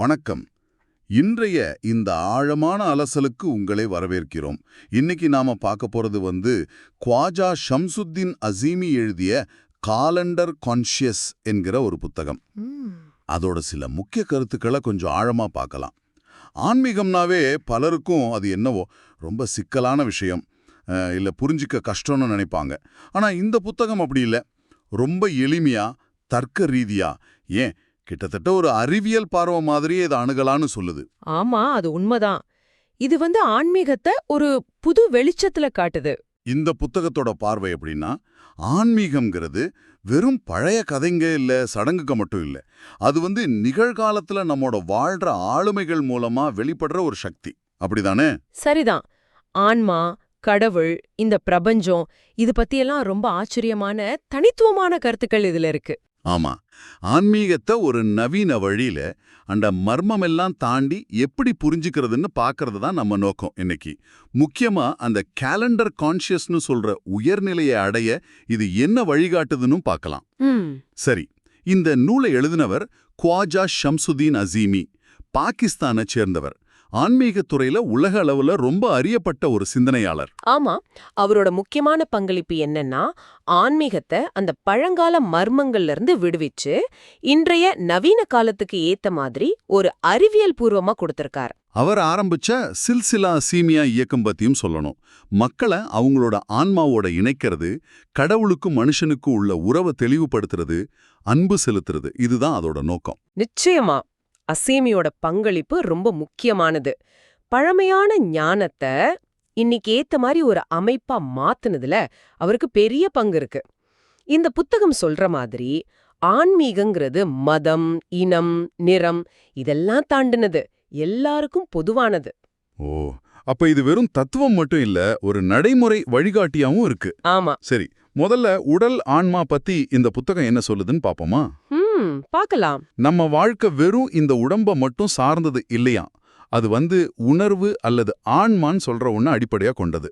வணக்கம். இன்றைய இந்த ஆழமான அலசலுக்கு உங்களை வரவேற்கிறோம். இன்னைக்கு நாம பார்க்க போறது வந்து குவாஜா ஷம்சுத்தீன் அசீமி எழுதிய காலண்டர் கான்ஷியஸ் என்கிற ஒரு புத்தகம். அதோட சில முக்கிய கருத்துக்களை கொஞ்சம் ஆழமா பார்க்கலாம். ஆன்மீகம்னாவே பலருக்கும் அது என்னவோ ரொம்ப சிக்கலான விஷயம். இல்ல புரிஞ்சிக்க கஷ்டம்னு நினைப்பாங்க. ஆனா இந்த புத்தகம் அப்படி இல்ல. ரொம்ப எளிமையா தர்க்க ரீதியா ஏன் கிட்டத்தட்ட ஒரு அறிவியல் பார்வை மாதிரியே இதை அணுகலான்னு சொல்லுது. ஆமா அது உண்மைதான். இது வந்து ஆன்மீகத்தை ஒரு புது வெளிச்சத்துல காட்டுது. இந்த புத்தகத்தோட பார்வை எப்படின்னா ஆன்மீகம்ங்கிறது வெறும் பழைய கதைங்க இல்ல சடங்குக்கு மட்டும் இல்ல. அது வந்து நிகழ்காலத்துல நம்மோட வாழ்ற ஆளுமைகள் மூலமா வெளிப்படுற ஒரு சக்தி. அப்படிதானே? சரிதான். ஆன்மா கடவுள் இந்த பிரபஞ்சம் இது பத்தியெல்லாம் ரொம்ப ஆச்சரியமான தனித்துவமான கருத்துக்கள் இதுல இருக்கு. ஆமா. ஆன்மீகத்தை ஒரு நவீன வழியில அந்த மர்மமெல்லாம் தாண்டி எப்படி புரிஞ்சுக்கிறதுன்னு பார்க்கறது தான் நம்ம நோக்கம் இன்னைக்கு. முக்கியமா அந்த கேலண்டர் கான்ஷியஸ்னு சொல்ற உயர்நிலையை அடைய இது என்ன வழிகாட்டுதுன்னு பார்க்கலாம் சரி இந்த நூலை எழுதினவர் குவாஜா ஷம்சுதீன் அசீமி பாகிஸ்தானை சேர்ந்தவர். ஆன்மீகத் துறையில உலக அளவுல ரொம்ப அறியப்பட்ட ஒரு சிந்தனையாளர். ஆமா அவரோட முக்கியமான பங்களிப்பு என்னன்னா ஆன்மீகத்தை அந்த பழங்கால மர்மங்கள்ல இருந்து விடுவிச்சு இன்றைய நவீன காலத்துக்கு ஏத்த மாதிரி ஒரு அறிவியல் பூர்வமா கொடுத்திருக்கார். அவர் ஆரம்பிச்ச சில்சிலா சீமியா இயக்கம் பத்தியும் சொல்லணும். மக்களை அவங்களோட ஆன்மாவோட இணைக்கிறது கடவுளுக்கும் மனுஷனுக்கும் உள்ள உறவை தெளிவுபடுத்துறது அன்பு செலுத்துறது இதுதான் அதோட நோக்கம். நிச்சயமா. அசீமியோட பங்களிப்பு ரொம்ப முக்கியமானது. பழமையான ஞானத்தை இன்னைக்கு ஏத்த மாதிரி ஒரு அமைப்பா மாத்துனதுல அவருக்கு பெரிய பங்கு இருக்கு. இந்த புத்தகம் சொல்ற மாதிரி ஆன்மீகங்கிறது மதம் இனம் நிறம் இதெல்லாம் தாண்டினது. எல்லாருக்கும் பொதுவானது. ஓ அப்ப இது வெறும் தத்துவம் மட்டும் இல்ல ஒரு நடைமுறை வழிகாட்டியாவும் இருக்கு. ஆமா. சரி முதல்ல உடல் ஆன்மா பத்தி இந்த புத்தகம் என்ன சொல்லுதுன்னு பாப்போமா? பார்க்கலாம் நம்ம வாழ்க்கை வெறும் இந்த உடம்ப மட்டும் சார்ந்தது இல்லையா? அது வந்து உணர்வு அல்லது ஆன்மான்னு சொல்ற ஒண்ணு அடிப்படையா கொண்டது.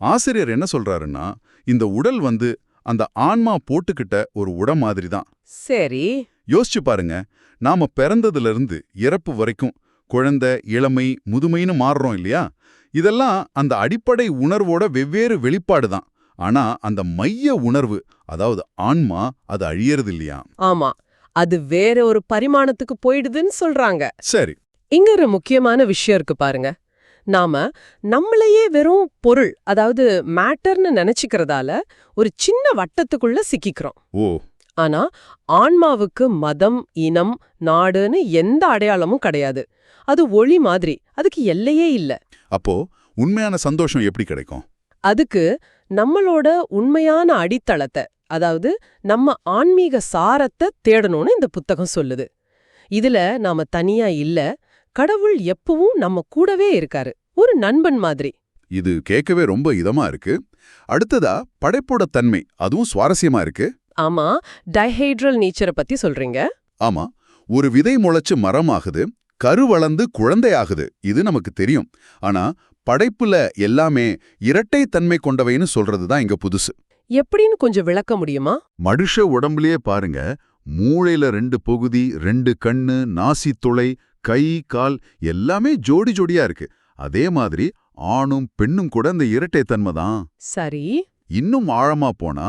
ஆசிரியர் என்ன சொல்றாருன்னா இந்த உடல் வந்து அந்த ஆன்மா போட்டுக்கிட்ட ஒரு உட மாதிரி தான் சரி. யோசிச்சு பாருங்க நாம பிறந்ததுல இருந்து இறப்பு வரைக்கும் குழந்தை இளமை முதுமைன்னு மாறுறோம் இல்லையா? இதெல்லாம் அந்த அடிப்படை உணர்வோட வெவ்வேறு வெளிப்பாடு தான் ஆனா அந்த மைய உணர்வு அதாவது ஆன்மா அது அழியறது இல்லையா ஆமா. அது வேற ஒரு பரிமாணத்துக்கு போயிடுதுன்னு சொல்றாங்க. சரி. இங்க ஒரு முக்கியமான விஷயம் இருக்கு பாருங்க. நாம நம்மளையே வெறும் பொருள் அதாவது மேட்டர்னு நினைச்சுக்கிறதால ஒரு சின்ன வட்டத்துக்குள்ள சிக்கிக்கிறோம். ஓ. ஆனா ஆன்மாவுக்கு மதம் இனம் நாடுன்னு எந்த அடையாளமும் கிடையாது. அது ஒளி மாதிரி அதுக்கு எல்லையே இல்ல. அப்போ உண்மையான சந்தோஷம் எப்படி கிடைக்கும்? அதுக்கு நம்மளோட உண்மையான அடித்தளத்தை அதாவது நம்ம ஆன்மீக சாரத்தை தேடணும்னு இந்த புத்தகம் சொல்லுது. இதுல நாம தனியா இல்ல கடவுள் எப்பவும் நம்ம கூடவே இருக்காரு. ஒரு நண்பன் மாதிரி. இது கேட்கவே ரொம்ப இதமா இருக்கு. அடுத்ததா படைப்போட தன்மை அதுவும் சுவாரஸ்யமா இருக்கு. ஆமா டைஹைட்ரல் நேச்சரை பத்தி சொல்றீங்க. ஆமா ஒரு விதை முளைச்சு மரமாகுது கரு வளர்ந்து குழந்தையாகுது இது நமக்கு தெரியும். ஆனா படைப்புல எல்லாமே இரட்டை தன்மை கொண்டவைன்னு சொல்றதுதான் இங்க புதுசு. எப்படின்னு கொஞ்சம் விளக்க முடியுமா? மனுஷ உடம்புலயே பாருங்க மூளையில ரெண்டு பகுதி ரெண்டு கண்ணு நாசி துளை கை கால் எல்லாமே ஜோடி ஜோடியா இருக்கு. அதே மாதிரி ஆணும் பெண்ணும் கூட இந்த இரட்டைத்தன்மை தான். சரி. இன்னும் ஆழமா போனா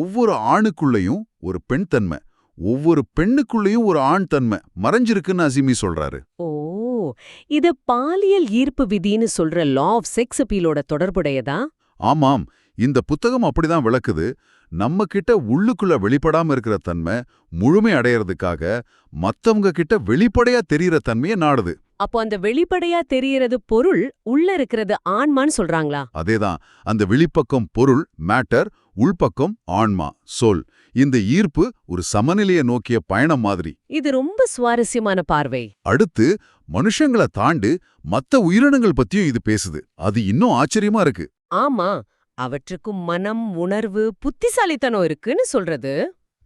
ஒவ்வொரு ஆணுக்குள்ளேயும் ஒரு பெண் தன்மை ஒவ்வொரு பெண்ணுக்குள்ளேயும் ஒரு ஆண் தன்மை. மறைஞ்சிருக்குன்னு அசிமி சொல்றாரு. ஓ இது பாலியல் ஈர்ப்பு விதின்னு சொல்ற லா ஆஃப் செக்ஸ் அப்பீலோட தொடர்புடையதா? ஆமாம். இந்த புத்தகம் அப்படிதான் விளக்குது. நம்ம கிட்ட உள்ளுக்குள்ள வெளிப்படாம இருக்கிற தன்மை முழுமை அடையறதுக்காக மத்தவங்க கிட்ட வெளிப்படையா தெரியற தன்மையை நாடுது. அப்போ அந்த வெளிப்படையா தெரியறது பொருள் உள்ள இருக்கிறது ஆன்மான்னு சொல்றாங்களா? அதேதான். அந்த வெளிப்பக்கம் பொருள் மேட்டர் உள்பக்கம் ஆன்மா சோல். இந்த ஈர்ப்பு ஒரு சமநிலையை நோக்கிய பயணம் மாதிரி. இது ரொம்ப சுவாரஸ்யமான பார்வை. அடுத்து மனுஷங்கள தாண்டு மத்த உயிரினங்கள் பத்தியும் இது பேசுது. அது இன்னும் ஆச்சரியமா இருக்கு. ஆமா அவற்றுக்கும் மனம் உணர்வு புத்திசாலித்தனம் இருக்குன்னு சொல்றது.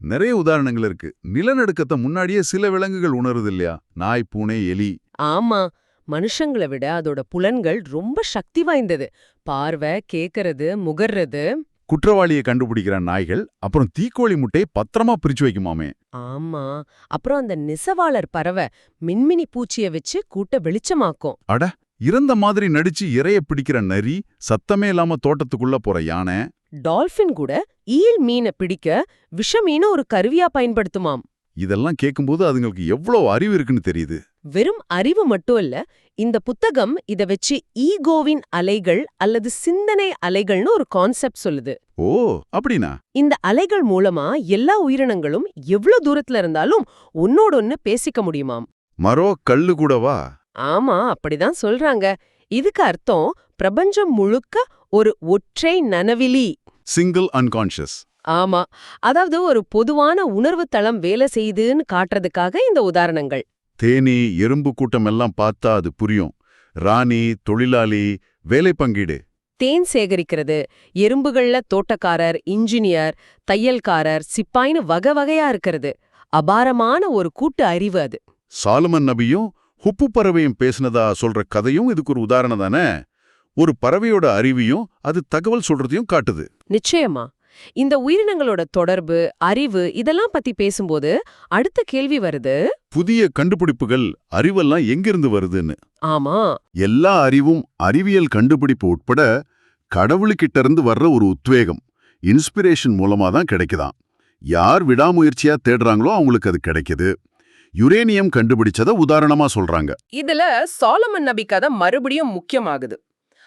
நிறைய உதாரணங்கள் இருக்கு. நிலநடுக்கத்தை முன்னாடியே சில விலங்குகள் உணருது இல்லையா? நாய் பூனை எலி. ஆமா மனுஷங்களை விட அதோட புலன்கள் ரொம்ப சக்தி வாய்ந்தது. பார்வை கேக்கறது முகர்றது. குற்றவாளியை கண்டுபிடிக்கிற நாய்கள் அப்புறம் தீக்கோழி முட்டையை பத்திரமா பிரிச்சு வைக்குமாமே. ஆமா. அப்புறம் அந்த நெசவாளர் பறவை மின்மினி பூச்சிய வச்சு கூட்ட வெளிச்சமாக்கும். அட இறந்த மாதிரி நடிச்சு இரைய பிடிக்கிற நரி சத்தமே இல்லாம தோட்டத்துக்குள்ள போற யானை. டால்பின் கூட ஈல் மீனை பிடிக்க விஷ மீனை ஒரு கருவியா பயன்படுத்துமாம். இதெல்லாம் கேட்கும்போது அதுங்களுக்கு எவ்வளவு அறிவு இருக்குன்னு தெரியுது. வெறும் அறிவு மட்டும் இல்ல இந்த புத்தகம் இத வச்சு ஈகோவின் அலைகள் அல்லது சிந்தனை அலைகள்னு ஒரு கான்செப்ட் சொல்லுது. ஓ அப்படின்னா? இந்த அலைகள் மூலமா எல்லா உயிரினங்களும் எவ்வளவு தூரத்துல இருந்தாலும் ஒன்னோட ஒன்னு பேசிக்க முடியுமாம். மரோ கல்லு கூடவா? ஆமா அப்படிதான் சொல்றாங்க. இதுக்கு அர்த்தம் பிரபஞ்சம் முழுக்க ஒரு ஒற்றை நனவிலி. சிங்கிள் அன்கான்ஷியஸ் ஆமா. அதாவது ஒரு பொதுவான உணர்வு தளம் வேலை செய்யுதுன்னு காட்டுறதுக்காக இந்த உதாரணங்கள். தேனி எறும்பு கூட்டம் எல்லாம் பார்த்தா அது புரியும். ராணி தொழிலாளி வேலை பங்கீடு. தேன் சேகரிக்கிறது. எறும்புகள்ல தோட்டக்காரர் இன்ஜினியர் தையல்காரர் சிப்பாய்னு வகை வகையா இருக்கிறது. அபாரமான ஒரு கூட்டு அறிவு அது. சாலமன் நபியும் ஹுப்பு பறவையும் பேசினதா சொல்ற கதையும் இதுக்கு ஒரு உதாரணம் தானே? ஒரு பறவையோட அறிவையும் அது தகவல் சொல்றதையும் காட்டுது. நிச்சயமா. இந்த உயிரினங்களோட தொடர்பு அறிவு இதெல்லாம் பத்தி பேசும்போது அடுத்த கேள்வி வருது. புதிய கண்டுபிடிப்புகள் அறிவெல்லாம் எங்கிருந்து வருதுன்னு. ஆமா. எல்லா அறிவும் அறிவியல் கண்டுபிடிப்பு உட்பட கடவுளுக்கிட்ட இருந்து வர்ற ஒரு உத்வேகம் இன்ஸ்பிரேஷன் மூலமா தான் கிடைக்குதாம் யார் விடாமுயற்சியா தேடுறாங்களோ அவங்களுக்கு அது கிடைக்குது. யுரேனியம் கண்டுபிடிச்சத உதாரணமா சொல்றாங்க. இதுல சாலமன் நபி கதை மறுபடியும் முக்கியமாகுது.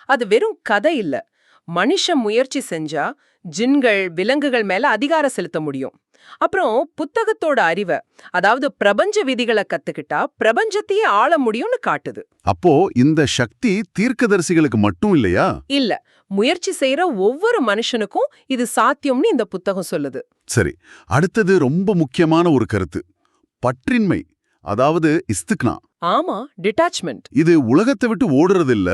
அது வெறும் கதை இல்ல. மனுஷன் முயற்சி செஞ்சா ஜின்கள் விலங்குகள் மேல அதிகாரம் செலுத்த முடியும். அப்புறம் புத்தகத்தோட அறிவை அதாவது பிரபஞ்ச விதிகளை கத்துக்கிட்டா பிரபஞ்சத்தையே ஆள முடியும்னு காட்டுது. அப்போ இந்த சக்தி தீர்க்கதரிசிகளுக்கு மட்டும் இல்லையா? இல்ல முயற்சி செய்யற ஒவ்வொரு மனுஷனுக்கும் இது சாத்தியம்னு இந்த புத்தகம் சொல்லுது. சரி அடுத்தது ரொம்ப முக்கியமான ஒரு கருத்து. பற்றின்மை அதாவது இஸ்துக்னா. ஆமா டிட்டாச்மெண்ட் இது உலகத்தை விட்டு ஓடுறதில்ல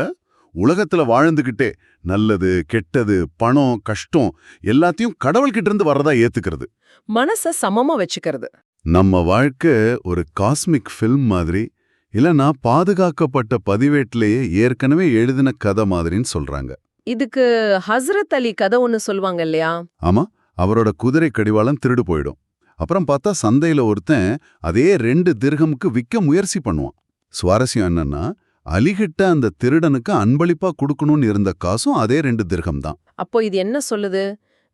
உலகத்துல வாழ்ந்துகிட்டே நல்லது கெட்டது பணம் கஷ்டம் எல்லாத்தையும் கடவுள்கிட்ட இருந்து வர்றதா ஏத்துக்கிறது. மனச சமமா வச்சுக்கிறது. நம்ம வாழ்க்கை ஒரு காஸ்மிக் ஃபில்ம் மாதிரி இல்லனா பாதுகாக்கப்பட்ட பதிவேட்டிலேயே ஏற்கனவே எழுதின கதை மாதிரின்னு சொல்றாங்க. இதுக்கு ஹஸ்ரத் அலி கதை ஒன்னு சொல்லுவாங்க இல்லையா? ஆமா அவரோட குதிரை கடிவாளம் திருடு போயிடும். அப்புறம் பார்த்தா சந்தையில ஒருத்தன் அதே ரெண்டு திர்கமுக்கு விற்க முயற்சி பண்ணுவான். சுவாரஸ்யம் என்னன்னா அலிகிட்ட அந்த திருடனுக்கு அன்பளிப்பா கொடுக்கணும்னு இருந்த காசும் அதே ரெண்டு திர்கம் தான் அப்போ இது என்ன சொல்லுது?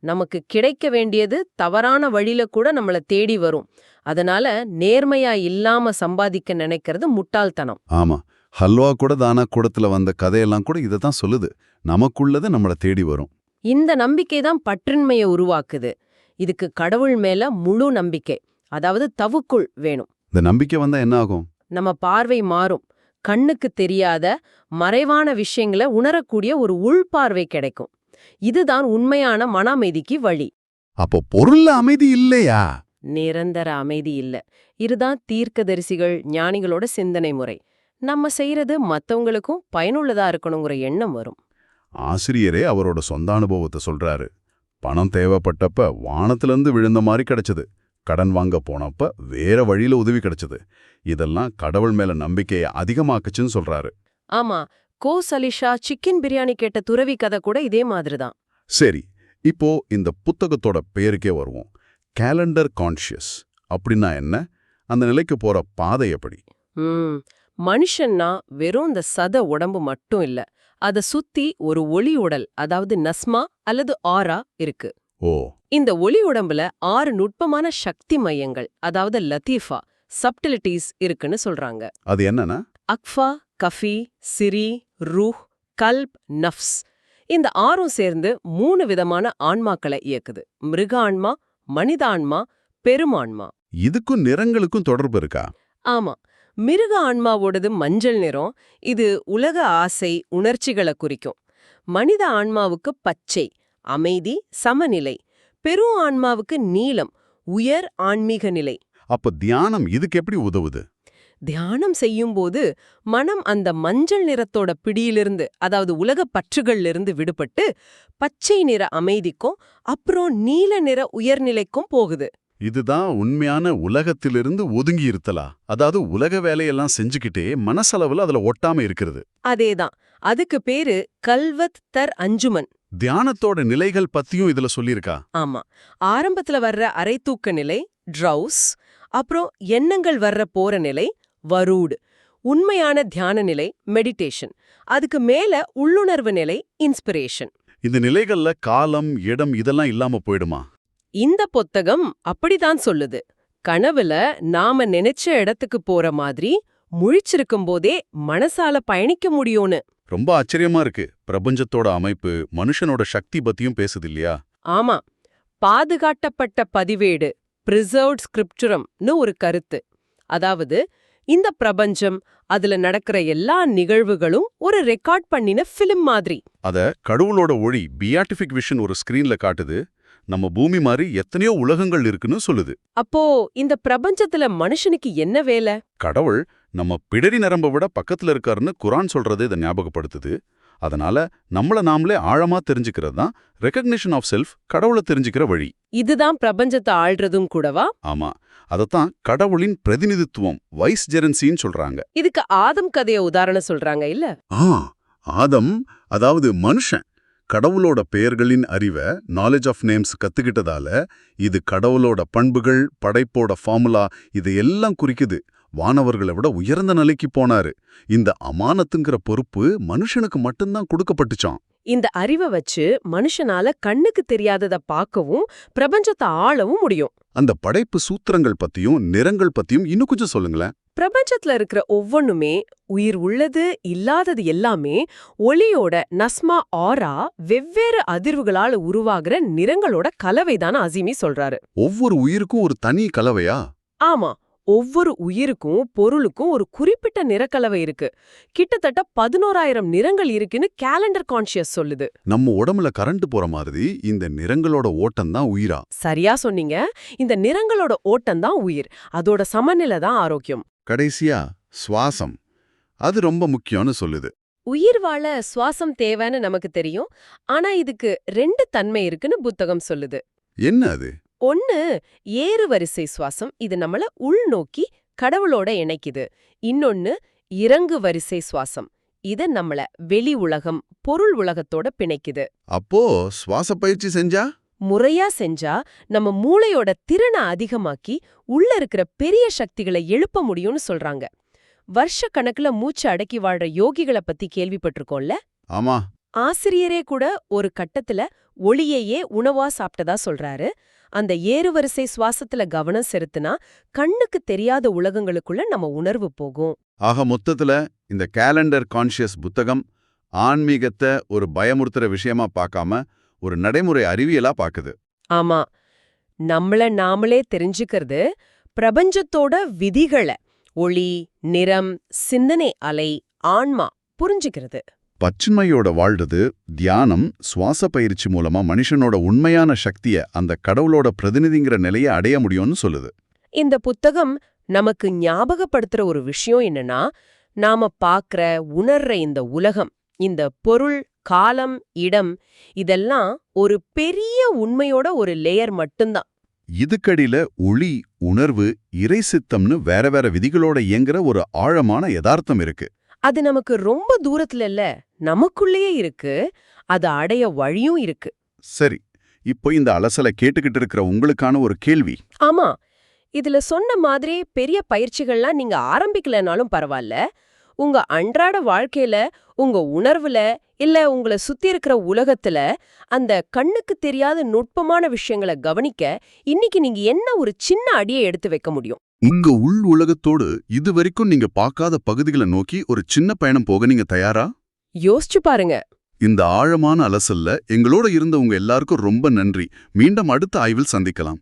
நமக்கு கிடைக்க வேண்டியது தவறான வழியில கூட நம்மள தேடி வரும். அதனால நேர்மையா இல்லாம சம்பாதிக்க நினைக்கிறது முட்டாள்தனம். ஆமா. ஹல்வா கூட தானா கூடத்துல வந்த கதையெல்லாம் கூட இதை தான் சொல்லுது. நமக்குள்ளது நம்மள தேடி வரும். இந்த நம்பிக்கை தான் பற்றின்மையை உருவாக்குது. இதுக்கு கடவுள் மேல முழு நம்பிக்கை. அதாவது தவுக்குள் வேணும். இந்த நம்பிக்கை வந்தா என்ன ஆகும்? நம்ம பார்வை மாறும். கண்ணுக்கு தெரியாத மறைவான விஷயங்களை உணரக்கூடிய ஒரு உள்பார்வை கிடைக்கும். இதுதான் உண்மையான மன அமைதிக்கு வழி. அப்போ பொருள்ல அமைதி இல்லையா? நிரந்தர அமைதி இல்ல. இதுதான் தீர்க்கதரிசிகள் ஞானிகளோட சிந்தனை முறை. நம்ம செய்யறது மத்தவங்களுக்கும் பயனுள்ளதா இருக்கணுங்கிற எண்ணம் வரும். ஆசிரியரே அவரோட சொந்த அனுபவத்தை சொல்றாரு. பணம் தேவைப்பட்டப்ப வானத்திலிருந்து விழுந்த மாதிரி கிடைச்சது. கடன் வாங்க போனப்ப வேற வழியில உதவி கிடைச்சது. இதெல்லாம் கடவுள் மேல நம்பிக்கையை அதிகமாக்குச்சுன்னு சொல்றாரு. ஆமா கோ சலிஷா சிக்கன் பிரியாணி கேட்ட துறவி கதை கூட இதே மாதிரிதான். சரி இப்போ இந்த புத்தகத்தோட பேருக்கே வருவோம். கேலண்டர் கான்ஷியஸ் அப்படின்னா என்ன? அந்த நிலைக்கு போற பாதை எப்படி? மனுஷன்னா வெறும் இந்த சத உடம்பு மட்டும் இல்ல அத சுத்தி ஒரு ஒளி உடல் அதாவது நஸ்மா அல்லது ஆரா இருக்கு. ஓ. இந்த ஒளி உடம்புல ஆறு நுட்பமான சக்தி மையங்கள் அதாவது லத்தீஃபா சப்டிலிட்டிஸ் இருக்குன்னு சொல்றாங்க. அது என்னன்னா? அக்ஃபா கஃபி சிரி ரூஹ் கல்ப் நஃப்ஸ். இந்த ஆறும் சேர்ந்து மூணு விதமான ஆன்மாக்களை இயக்குது. மிருக ஆன்மா மனித ஆன்மா பெருமான்மா இதுக்கும் நிறங்களுக்கும் தொடர்பு இருக்கா? ஆமா. மிருக ஆன்மாவோடது மஞ்சள் நிறம் இது உலக ஆசை உணர்ச்சிகளை குறிக்கும். மனித ஆன்மாவுக்கு பச்சை அமைதி சமநிலை. பெரு ஆன்மாவுக்கு நீலம் உயர் ஆன்மீக நிலை. அப்ப தியானம் இதுக்கு எப்படி உதவுது? தியானம் செய்யும்போது மனம் அந்த மஞ்சள் நிறத்தோட பிடியிலிருந்து அதாவது உலக பற்றுகள்லிருந்து விடுபட்டு பச்சை நிற அமைதிக்கும் அப்புறம் நீல நிற உயர்நிலைக்கும் போகுது. இதுதான் உண்மையான உலகத்திலிருந்து ஒதுங்கி இருத்தலா அதாவது உலக வேலையெல்லாம் செஞ்சுக்கிட்டே மனசளவுல அதுல ஒட்டாம இருக்கிறது. அதேதான். அதுக்கு பேரு கல்வத் தர் அஞ்சுமன். தியானத்தோட நிலைகள் பத்தியும் இதுல சொல்லியிருக்கா? ஆமா. ஆரம்பத்துல வர்ற அரைத்தூக்க நிலை ட்ரவுஸ் அப்புறம் எண்ணங்கள் வர்ற போற நிலை வரூடு உண்மையான தியான நிலை மெடிடேஷன். அதுக்கு மேல உள்ளுணர்வு நிலை இன்ஸ்பிரேஷன். இந்த நிலைகள்ல காலம் இடம் இதெல்லாம் இல்லாம போயிடுமா? இந்த புத்தகம் அப்படிதான் சொல்லுது. கனவுல நாம நினைச்ச இடத்துக்கு போற மாதிரி முழிச்சிருக்கும் போதே மனசால பயணிக்க முடியும்னு. ரொம்ப ஆச்சரியமா இருக்கு. பிரபஞ்சத்தோட அமைப்பு மனுஷனோட சக்தி பத்தியும் பேசுது இல்லையா? ஆமா. பாதுகாட்டப்பட்ட பதிவேடு பிரிசர்வ்ட் ஸ்கிரிப்டுரம்னு ஒரு கருத்து. அதாவது இந்த பிரபஞ்சம் அதுல நடக்கிற எல்லா நிகழ்வுகளும் ஒரு ரெக்கார்ட் பண்ணின ஃபிலிம் மாதிரி. அத கடவுளோட ஒளி பியாட்டிஃபிக் விஷன் ஒரு ஸ்கிரீன்ல காட்டுது. நம்ம பூமி மாதிரி எத்தனையோ உலகங்கள் இருக்குன்னு சொல்லுது. அப்போ இந்த பிரபஞ்சத்துல மனுஷனுக்கு என்ன வேலை? கடவுள் நம்ம பிடரி நரம்ப விட பக்கத்துல இருக்காருன்னு குரான் சொல்றது இதை ஞாபகப்படுத்துது. அதனால நம்மள நாமளே ஆழமா தெரிஞ்சுக்கிறது தான் ரெக்கக்னிஷன் ஆஃப் செல்ஃப் கடவுளை தெரிஞ்சுக்கிற வழி. இதுதான் பிரபஞ்சத்தை ஆள்றதும் கூடவா? ஆமா. அதத்தான் கடவுளின் பிரதிநிதித்துவம் வைஸ் ஜெரன்சின்னு சொல்றாங்க. இதுக்கு ஆதம் கதைய உதாரணம் சொல்றாங்க இல்ல? ஆ ஆதம் அதாவது மனுஷன். கடவுளோட பெயர்களின் அறிவை நாலேஜ் ஆஃப் நேம்ஸ் கத்துக்கிட்டதால இது கடவுளோட பண்புகள் படைப்போட ஃபார்முலா இது எல்லாம் குறிக்குது. வானவர்களை விட உயர்ந்த நிலைக்கு போனாரு. இந்த அமானத்துங்கிற பொறுப்பு மனுஷனுக்கு மட்டும்தான் கொடுக்கப்பட்டுச்சான் இந்த அறிவை வச்சு மனுஷனால கண்ணுக்கு தெரியாதத பார்க்கவும் பிரபஞ்சத்தை ஆளவும் முடியும். அந்த படைப்பு சூத்திரங்கள் பத்தியும் நிறங்கள் பத்தியும் இன்னும் கொஞ்சம் சொல்லுங்களேன். பிரபஞ்சத்துல இருக்கிற ஒவ்வொன்னுமே உயிர் உள்ளது இல்லாதது எல்லாமே ஒளியோட நஸ்மா ஆரா வெவ்வேறு அதிர்வுகளால உருவாகிற நிறங்களோட கலவைதான் அசீமி சொல்றாரு. ஒவ்வொரு உயிருக்கும் ஒரு தனி கலவையா? ஆமா ஒவ்வொரு உயிருக்கும் பொருளுக்கும் ஒரு குறிப்பிட்ட நிறக்கலவை இருக்கு. கிட்டத்தட்ட பதினோராயிரம் நிறங்கள் இருக்குன்னு கேலண்டர் கான்ஷியஸ் சொல்லுது. நம்ம உடம்புல கரண்ட் போற மாதிரி இந்த நிறங்களோட ஓட்டம் தான் உயிரா? சரியா சொன்னீங்க. இந்த நிறங்களோட ஓட்டம் தான் உயிர். அதோட சமநிலை தான் ஆரோக்கியம். கடைசியா சுவாசம். அது ரொம்ப முக்கியம்னு சொல்லுது. உயிர் வாழ சுவாசம் தேவைன்னு நமக்கு தெரியும். ஆனா இதுக்கு ரெண்டு தன்மை இருக்குன்னு புத்தகம் சொல்லுது. என்ன அது? ஒன்னு ஏறு வரிசை சுவாசம் இது நம்மள உள்நோக்கி கடவுளோட இணைக்குது. இன்னொன்னு இறங்கு வரிசை சுவாசம் இது நம்மள வெளி உலகம் பொருள் உலகத்தோட பிணைக்குது. அப்போ சுவாச பயிற்சி செஞ்சா? முறையா செஞ்சா நம்ம மூளையோட திறனை அதிகமாக்கி உள்ள இருக்கிற பெரிய சக்திகளை எழுப்ப முடியும்னு சொல்றாங்க. வருஷ கணக்குல மூச்சு அடக்கி வாழ்ற யோகிகளை பத்தி கேள்விப்பட்டிருக்கோம்ல? ஆமா. ஆசிரியரே கூட ஒரு கட்டத்துல ஒளியையே உணவா சாப்பிட்டதா சொல்றாரு. அந்த ஏறுவரிசை சுவாசத்துல கவனம் செலுத்துனா கண்ணுக்கு தெரியாத உலகங்களுக்குள்ள நம்ம உணர்வு போகும். ஆக மொத்தத்துல இந்த கேலண்டர் கான்ஷியஸ் புத்தகம் ஆன்மீகத்தை ஒரு பயமுறுத்துற விஷயமா பார்க்காம ஒரு நடைமுறை அறிவியலா பாக்குது. ஆமா. நம்மள நாமளே தெரிஞ்சுக்கிறது பிரபஞ்சத்தோட விதிகளை ஒளி நிறம் சிந்தனை அலை ஆன்மா புரிஞ்சுக்கிறது. பச்சுமையோட வாழ்றது தியானம் சுவாச பயிற்சி மூலமா மனுஷனோட உண்மையான சக்திய அந்த கடவுளோட பிரதிநிதிங்கிற நிலையை அடைய முடியும்னு சொல்லுது. இந்த புத்தகம் நமக்கு ஞாபகப்படுத்துற ஒரு விஷயம் என்னன்னா நாம பாக்குற உணர்ற இந்த உலகம் இந்த பொருள் காலம் இடம் இதெல்லாம் ஒரு பெரிய உண்மையோட ஒரு லேயர் மட்டும்தான். இதுக்கடியில ஒளி உணர்வு இறை சித்தம்னு வேற வேற விதிகளோட இயங்குற ஒரு ஆழமான யதார்த்தம் இருக்கு. அது நமக்கு ரொம்ப தூரத்துல இல்ல. நமக்குள்ளேயே இருக்கு. அது அடைய வழியும் இருக்கு. சரி. இப்போ இந்த அலசலை கேட்டுக்கிட்டு இருக்கிற உங்களுக்கான ஒரு கேள்வி. ஆமா. இதுல சொன்ன மாதிரி பெரிய பயிற்சிகள்லாம் நீங்க ஆரம்பிக்கலனாலும் பரவாயில்ல உங்க அன்றாட வாழ்க்கையில உங்க உணர்வுல இல்ல உங்கள சுத்தி இருக்கிற உலகத்துல அந்த கண்ணுக்கு தெரியாத நுட்பமான விஷயங்களை கவனிக்க இன்னைக்கு நீங்க என்ன ஒரு சின்ன அடியை எடுத்து வைக்க முடியும்? உங்க உள் உலகத்தோடு இதுவரைக்கும் நீங்க பார்க்காத பகுதிகளை நோக்கி ஒரு சின்ன பயணம் போக நீங்க தயாரா? யோசிச்சு பாருங்க. இந்த ஆழமான அலசல்ல எங்களோட இருந்த உங்க எல்லாருக்கும் ரொம்ப நன்றி. மீண்டும் அடுத்த ஆய்வில் சந்திக்கலாம்.